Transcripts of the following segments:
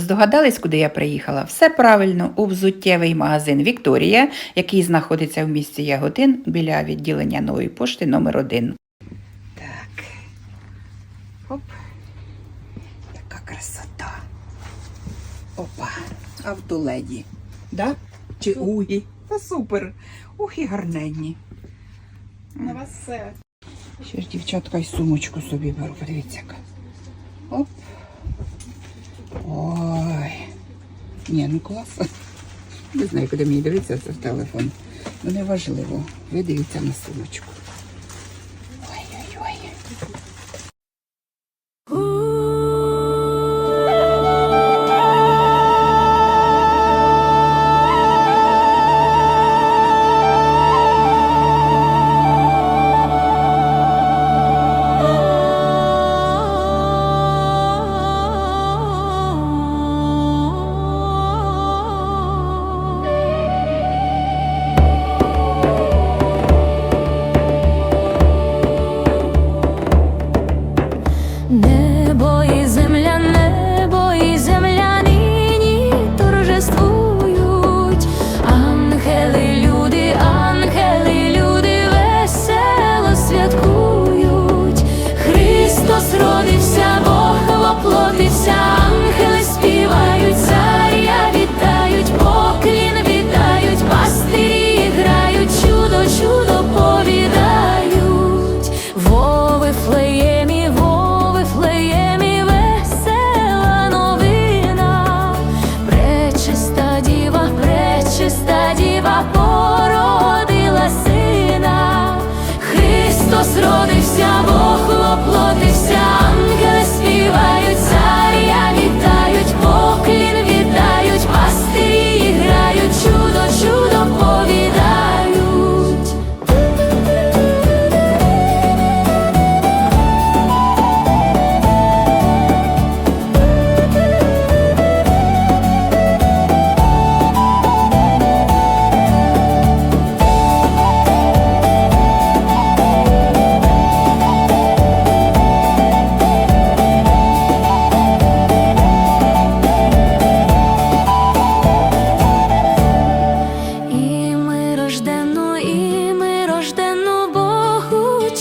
Здогадались, куди я приїхала? Все правильно, у взуттєвий магазин Вікторія, який знаходиться в місті Яготин біля відділення нової пошти номер 1 Так. Оп. Така красота. Опа. Автоледі. Да? Чи угі? Та супер. Ух і гарненні. На вас все. Ще ж дівчатка й сумочку собі беру, подивіться. яка. Оп. Ой. Ні, ну клас. Не знаю, куди мені дивитися це в телефон. Ну неважливо. Ви дивіться на сумочку.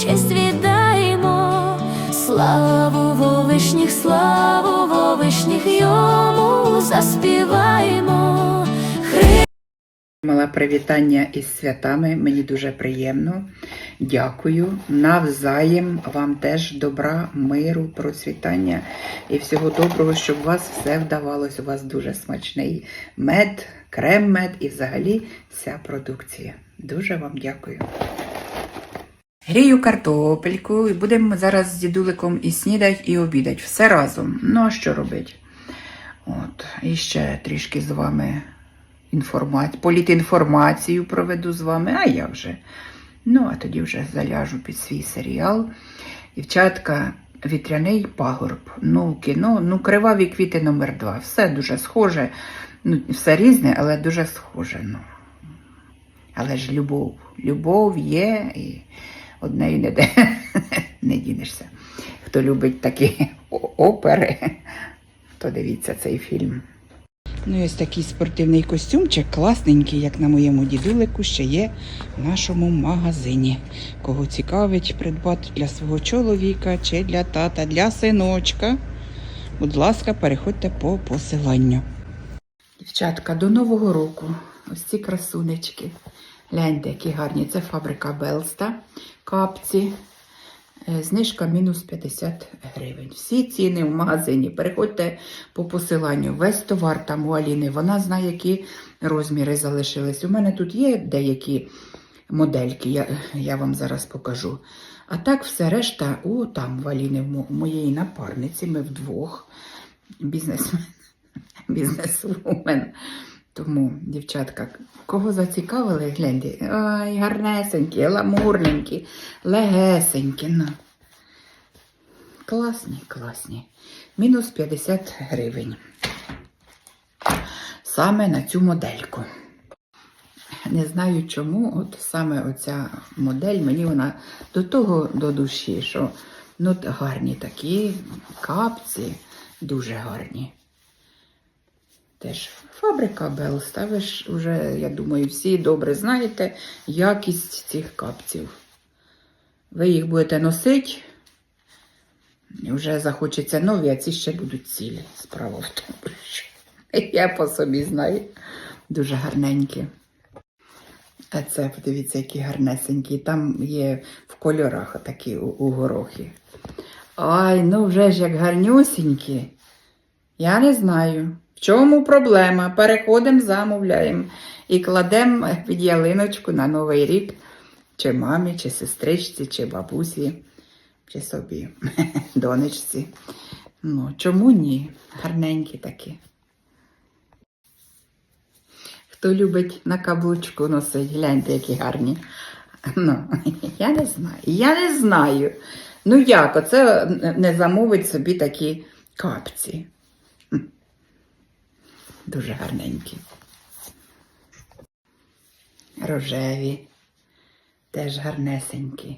Честь віддаємо. Славу вовишніх, славу вовишніх йому заспіваємо. Мала привітання із святами, мені дуже приємно. Дякую. Навзаєм вам теж добра, миру, процвітання і всього доброго, щоб у вас все вдавалось. У вас дуже смачний мед, крем-мед і взагалі вся продукція. Дуже вам дякую. Грію картопельку і будемо зараз з дідуликом і снідать, і обідать. Все разом. Ну а що робити? От, і ще трішки з вами інформацію, політінформацію проведу з вами, а я вже. Ну, а тоді вже заляжу під свій серіал. Дівчатка, вітряний пагорб. Ну, кіно, ну, криваві квіти номер два. Все дуже схоже. Ну, все різне, але дуже схоже. Ну. Але ж любов. Любов є і однею не, де, не дінешся. Хто любить такі опери, то дивіться цей фільм. Ну, і ось такий спортивний костюмчик, класненький, як на моєму дідулику, ще є в нашому магазині. Кого цікавить придбати для свого чоловіка чи для тата, для синочка. Будь ласка, переходьте по посиланню. Дівчатка, до Нового року ось ці красунечки. Гляньте, які гарні. Це фабрика Белста, капці. Е, Знижка мінус 50 гривень. Всі ціни в магазині. Переходьте по посиланню. Весь товар там у Аліни. Вона знає, які розміри залишились. У мене тут є деякі модельки, я, я вам зараз покажу. А так все решта, о, там в Аліни, в моєї напарниці, ми вдвох. Бізнесмен, бізнесвумен. Тому, дівчатка, кого зацікавили, гляньте. Ой, гарнесенькі, ламурненькі, легесенькі. Ну. Класні, класні. Мінус 50 гривень. Саме на цю модельку. Не знаю чому, от саме оця модель, мені вона до того до душі, що ну, гарні такі капці, дуже гарні. Теж фабрика ви ж вже, я думаю, всі добре знаєте якість цих капців. Ви їх будете носити, вже захочеться нові, а ці ще будуть цілі. Справа в тому, що я по собі знаю. Дуже гарненькі. А це, подивіться, які гарнесенькі. Там є в кольорах такі у, у горохи. Ай, ну вже ж як гарнюсінькі. Я не знаю. В чому проблема? Переходимо, замовляємо і кладемо під ялиночку на Новий рік, чи мамі, чи сестричці, чи бабусі, чи собі, донечці. Ну, чому ні? Гарненькі такі. Хто любить на каблучку носить, гляньте, які гарні. Ну, я не знаю. Я не знаю. Ну як, оце не замовить собі такі капці. Дуже гарненькі. Рожеві. Теж гарнесенькі.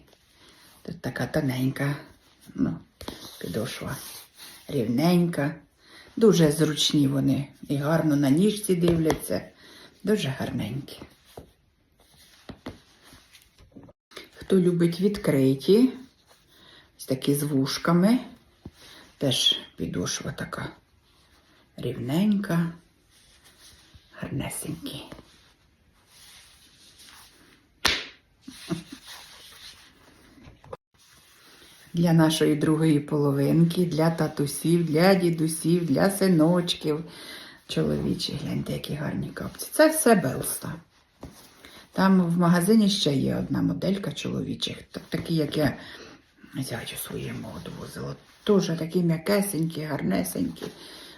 Тут така тоненька, ну, підошва. Рівненька. Дуже зручні вони. І гарно на ніжці дивляться. Дуже гарненькі. Хто любить відкриті, ось такі з вушками. Теж підошва така рівненька, гарнесенькі. Для нашої другої половинки, для татусів, для дідусів, для синочків. Чоловічі, гляньте, які гарні капці. Це все Белста. Там в магазині ще є одна моделька чоловічих, так- такі, як я зятю своєму одвозила. Теж такі м'якесенькі, гарнесенькі.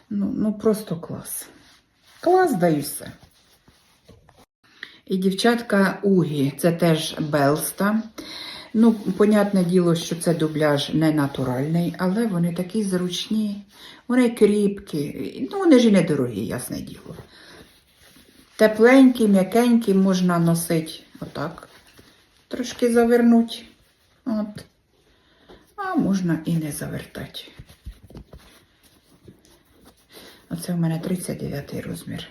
Ну, ну просто клас. Клас да і все. І дівчатка Угі, це теж Белста. Ну, понятне діло, що це дубляж не натуральний, але вони такі зручні, вони кріпкі. Ну, вони ж і недорогі, ясне діло. Тепленькі, м'якенькі можна носити отак. Трошки завернути. От. А можна і не завертати. Оце в мене 39 розмір.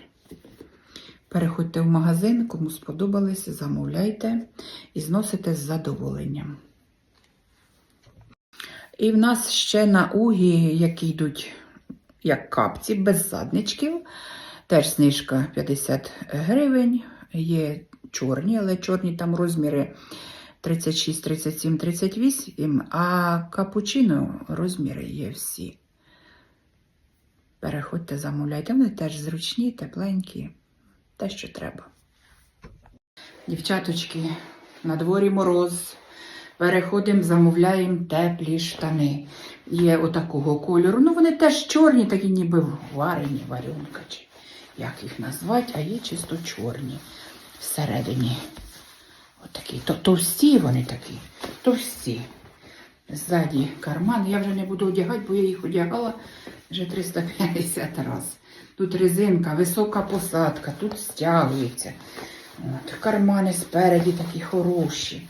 Переходьте в магазин, кому сподобались, замовляйте і зносите з задоволенням. І в нас ще на угі, які йдуть як капці, без задничків. Теж знижка 50 гривень. Є чорні, але чорні там розміри 36, 37, 38, а капучино розміри є всі. Переходьте, замовляйте. Вони теж зручні, тепленькі, те, що треба. Дівчаточки, на дворі мороз. Переходимо, замовляємо теплі штани. Є отакого кольору. Ну, вони теж чорні, такі ніби варені, варюнка, чи як їх назвати, а є чисто чорні всередині. Отакі. То, товсті вони такі, товсті. Ззаді карман. Я вже не буду одягати, бо я їх одягала вже 350 разів. Тут резинка, висока посадка, тут стягується. От, кармани спереді такі хороші.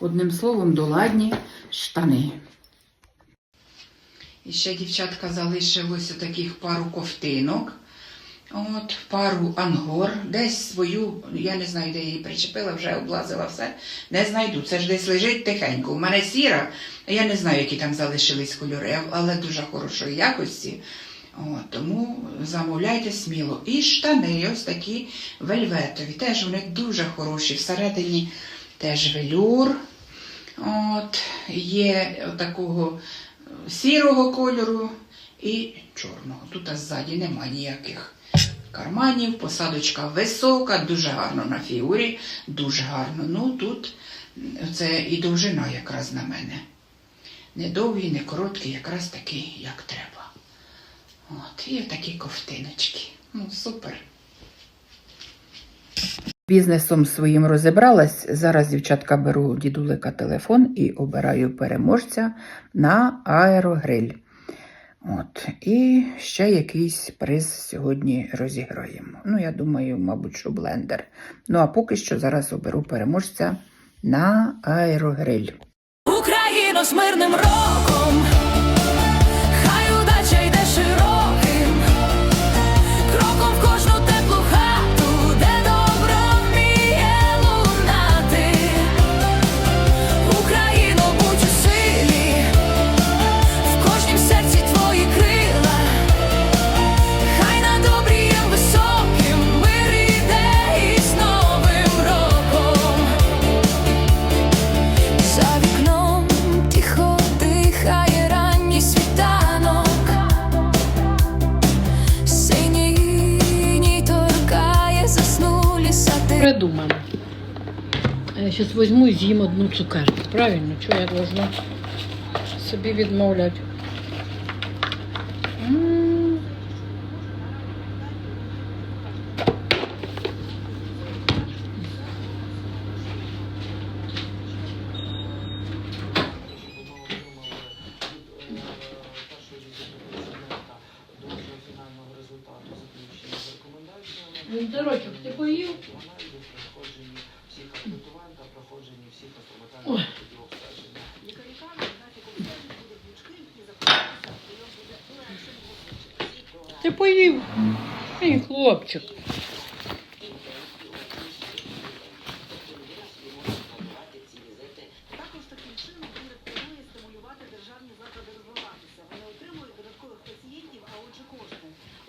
Одним словом, доладні штани. І ще, дівчатка, залишилось таких пару ковтинок. От, пару ангор. Десь свою, я не знаю, де її причепила, вже облазила все. Не знайду. Це ж десь лежить тихенько. У мене сіра, я не знаю, які там залишились кольори, але дуже хорошої якості. От, тому замовляйте сміло. І штани, ось такі вельветові. Теж вони дуже хороші. Всередині теж велюр. От, є такого сірого кольору і чорного. Тут ззаді немає ніяких карманів, посадочка висока, дуже гарно на фігурі, дуже гарно. Ну тут це і довжина якраз на мене. Не довгі, не короткі, якраз такі, як треба. От, і такі ковтиночки. Ну, супер. Бізнесом своїм розібралась. Зараз, дівчатка, беру дідулика телефон і обираю переможця на аерогриль. От. І ще якийсь приз сьогодні розіграємо. Ну, я думаю, мабуть, що блендер. Ну, а поки що зараз оберу переможця на аерогриль. Україно з мирним роком, передумала. Я зараз візьму і з'їм одну цукерку. Правильно, что я должна собі відмовляти?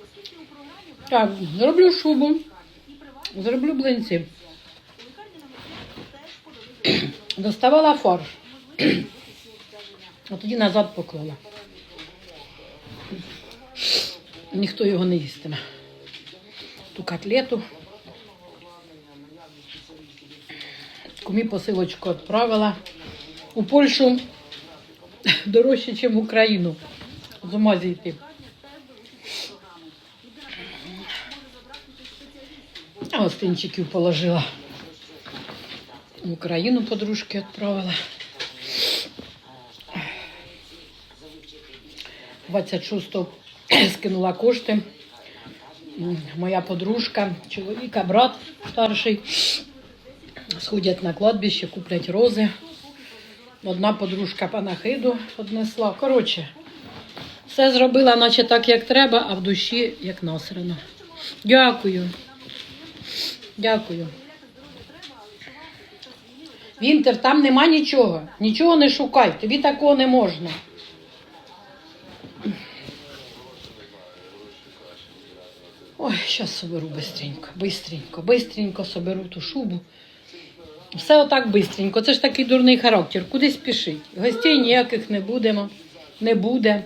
Оскільки у програмі брали Так, зроблю шубу, зроблю блинці. Доставала фарш, а тоді назад поклала. Ніхто його не їстиме. Ту котлету. Кумі посилочку відправила. У Польщу дорожче, ніж в Україну. З ума зійти. А гостинчиків положила. В Україну подружки відправила. 26-го скинула кошти. Моя подружка, чоловіка, брат старший. Сходять на кладбище, куплять рози. Одна подружка панахиду однесла. Коротше, все зробила, наче так, як треба, а в душі як насрано. Дякую. Дякую. Вінтер, там нема нічого. Нічого не шукай. Тобі такого не можна. Ой, зараз соберу бистренько, бистренько, бистренько соберу ту шубу. Все отак бистренько. Це ж такий дурний характер. Куди спішить? Гостей ніяких не будемо, не буде.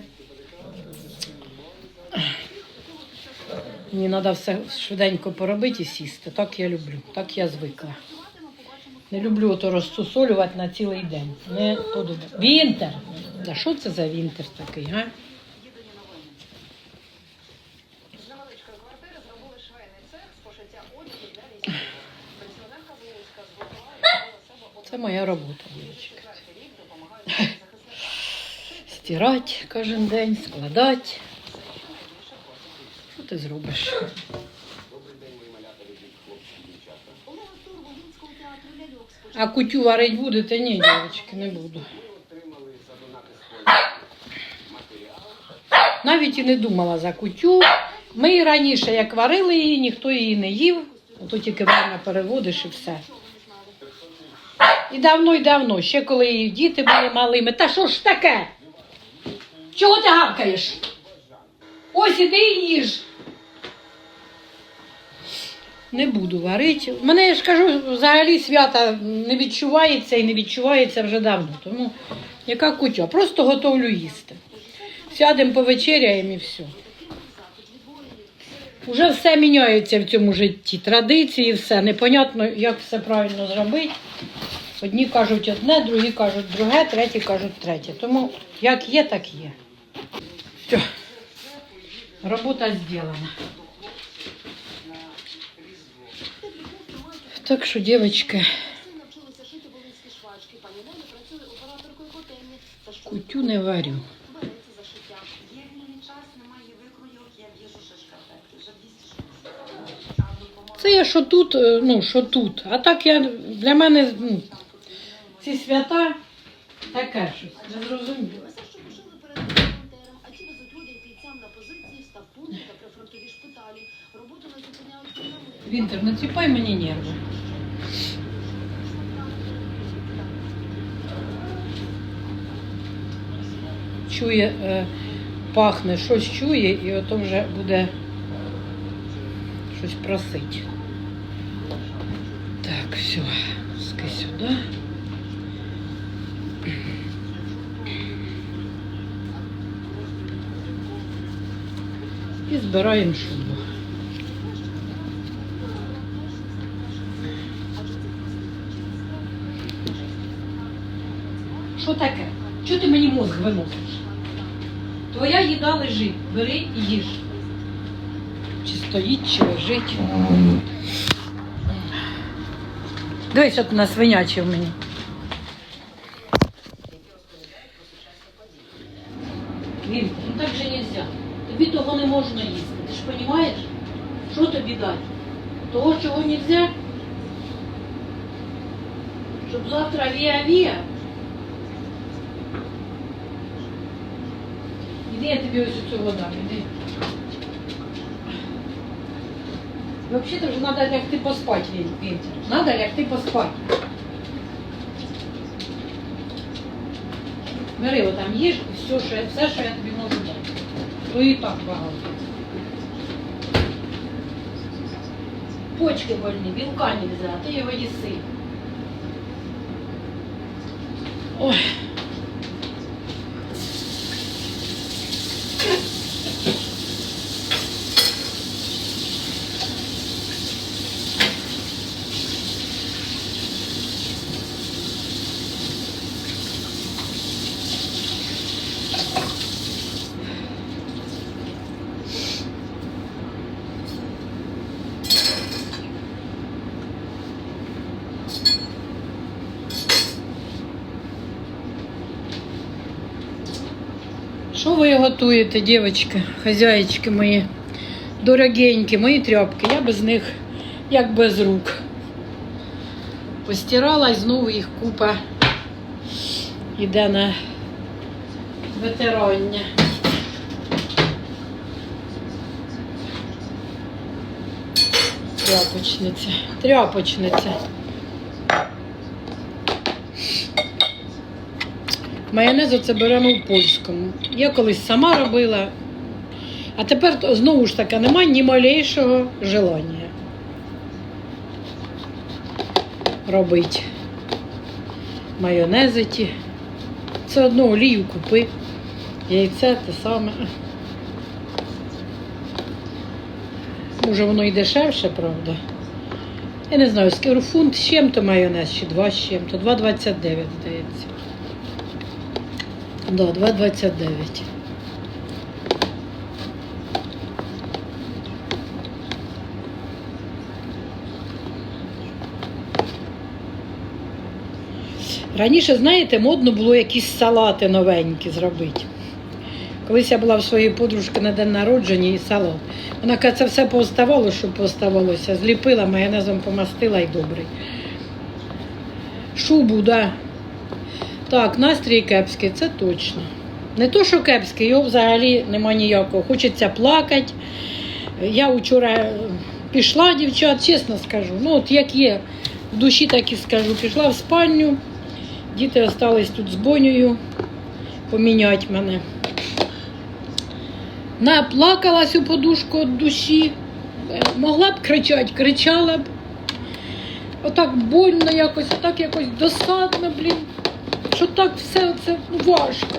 Мені треба все швиденько поробити і сісти. Так я люблю, так я звикла. Не люблю ото розсусолювати на цілий день. Не подобається. Вінтер! Да що це за вінтер такий, га? Це моя робота. Стирати кожен день, складати. Що ти зробиш? А кутю варить будете? Ні, дівчатки, не буду. Навіть і не думала за кутю. Ми раніше, як варили її, ніхто її не їв. Ото тільки время переводиш і все. І давно, і давно, ще коли її діти були малими. Та що ж таке? Чого ти гавкаєш? Ось іди і їж. Не буду варити. Мене я ж кажу, взагалі свята не відчувається і не відчувається вже давно. Тому яка кутя? Просто готовлю їсти. Сядемо повечеряємо і все. Уже все міняється в цьому житті. Традиції, все. Непонятно, як все правильно зробити. Одні кажуть одне, другі кажуть друге, треті кажуть третє. Тому як є, так є. Все. Робота зроблена. Так що, дівчатки. Кутю не варю. береться за шиття. Час, немає викройок, я в'яжу ще шкарпетки. Вже 260. А допомога Це я що тут, е, ну, що тут. А так я для мене ну, ці свята таке щось. Не зрозуміло. Все, що пошили перед волонтерам, а ті везуть бійцям на позиції, став та прифронтові шпиталі. Роботу не зупиняють програми. Вінтер, не ціпай мені нерви. Чує, е, пахне, щось чує, і ото вже буде щось просить. Так, все, збираємо шубу. Що таке? Чого ти мені мозг виносиш? Твоя їда лежить, бери і їж. Чи стоїть, чи лежить. Дивись, що ти в мені. Він, ну так же не Тобі того не можна їсти. Ти ж розумієш? Що тобі дати? Того, чого нельзя? Щоб завтра віа-віа. Іди, я тобі ось цього дам, іди. Взагалі-то вже треба лягти поспати, Вінтер. Треба лягти поспати. Бери отам їж і все, що я, все, що я тобі можу дати. То і так багато. Почки больні, білка нельзя, а ти його їси. Ой. Що ви готуєте, дівчатки, хазяїчки мої, дорогенькі, мої тряпки, я без них як без рук. Постирала і знову їх купа іде на витирання. Тряпочниця, тряпочниця. Майонез оце беремо в польському. Я колись сама робила, а тепер знову ж таки немає ні малейшого желання робити майонези ті. Це одно олію купи, яйце те саме. Може воно і дешевше, правда. Я не знаю, скажу фунт з чим-то майонез, чи два з чим-то. 2,29, здається. Да, 2,29. Раніше, знаєте, модно було якісь салати новенькі зробити. Колись я була в своєї подружки на день народження і салат. Вона каже, це все пооставало, що пооставалося. Зліпила, майонезом помастила і добре. Шубу, да. Так, настрій кепський, це точно. Не то, що кепський, його взагалі нема ніякого. Хочеться плакати. Я вчора пішла, дівчат, чесно скажу. Ну, от як є, в душі так і скажу. Пішла в спальню, діти остались тут з бонею поміняти мене. Наплакалась у подушку від душі. Е, Могла б кричати, кричала б. Отак больно якось, отак якось досадно, блін. Що так все це важко.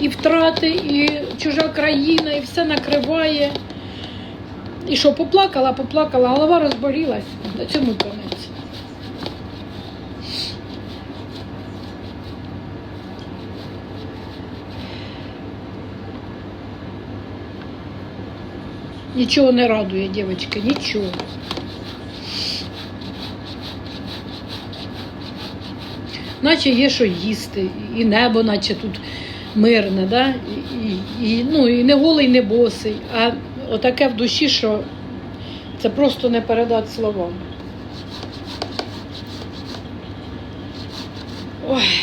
І втрати, і чужа країна, і все накриває. І що, поплакала, поплакала, голова розболілась. До цьому конець. Нічого не радує, дівчатки, нічого. Наче є що їсти, і небо, наче тут мирне, да? і, і, ну, і не голий, не босий, а отаке в душі, що це просто не передати словам. Ой.